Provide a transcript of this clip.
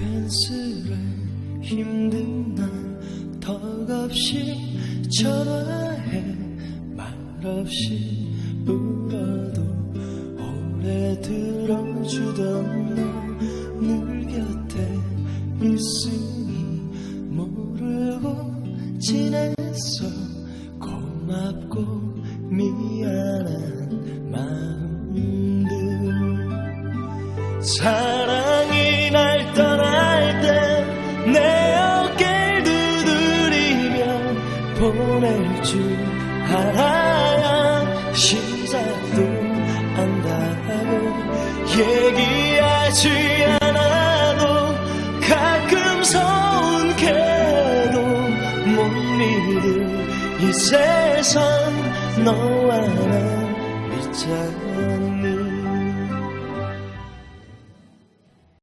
안쓰래 힘든 날 덕없이 전화해 말없이 울어도 오래 들어주던 너늘 곁에 있으니 모르고 지냈어. 고맙고 미안한 마음들. 때 내 어깨를 두드리며 보낼 줄 알아야 시작도 안다고 얘기하지 않아도 가끔 서운게도 못 믿을 이 세상 너와 나 있잖아